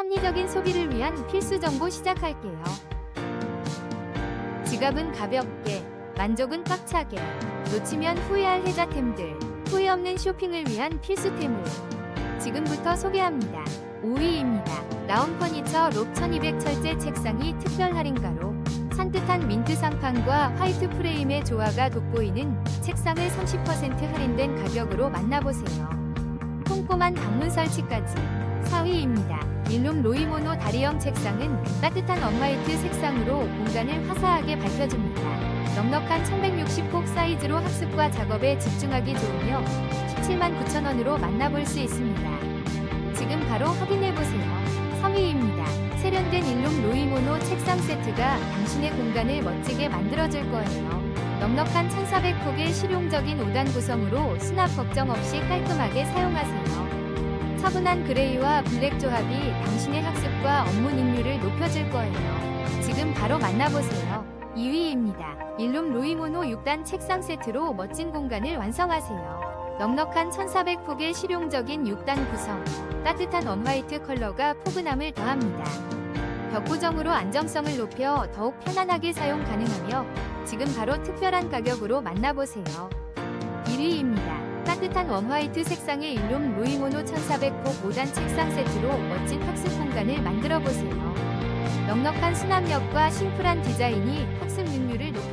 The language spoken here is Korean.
합리적인 소비를 위한 필수 정보 시작할게요. 지갑은 가볍게, 만족은 꽉차게, 놓치면 후회할 혜자템들, 후회 없는 쇼핑을 위한 필수템을 지금부터 소개합니다. 5위입니다. 라운 퍼니처 롭 1200 철제 책상이 특별 할인가로 산뜻한 민트 상판과 화이트 프레임의 조화가 돋보이는 책상을 30% 할인된 가격으로 만나보세요. 꼼꼼한 방문 설치까지 4위입니다. 일룸 로이모노 다리형 책상은 따뜻한 업화이트 색상으로 공간을 화사하게 밝혀줍니다. 넉넉한 1160폭 사이즈로 학습과 작업에 집중하기 좋으며 17만 9천원으로 만나볼 수 있습니다. 지금 바로 확인해보세요. 3위입니다. 세련된 일룸 로이모노 책상 세트가 당신의 공간을 멋지게 만들어줄 거예요. 넉넉한 1400폭의 실용적인 5단 구성으로 수납 걱정 없이 깔끔하게 사용하세요. 차분한 그레이와 블랙 조합이 당신의 학습과 업무 능률을 높여줄 거예요. 지금 바로 만나보세요. 2위입니다. 일룸 로이모노 6단 책상 세트로 멋진 공간을 완성하세요. 넉넉한 1400폭의 실용적인 6단 구성, 따뜻한 언화이트 컬러가 포근함을 더합니다. 벽 고정으로 안정성을 높여 더욱 편안하게 사용 가능하며 지금 바로 특별한 가격으로 만나보세요. 1위입니다. 따뜻한 웜화이트 색상의 일룸 로이모노 1400폭 5단 책상 세트로 멋진 학습 공간을 만들어 보세요. 넉넉한 수납력과 심플한 디자인이 학습 능률을 높여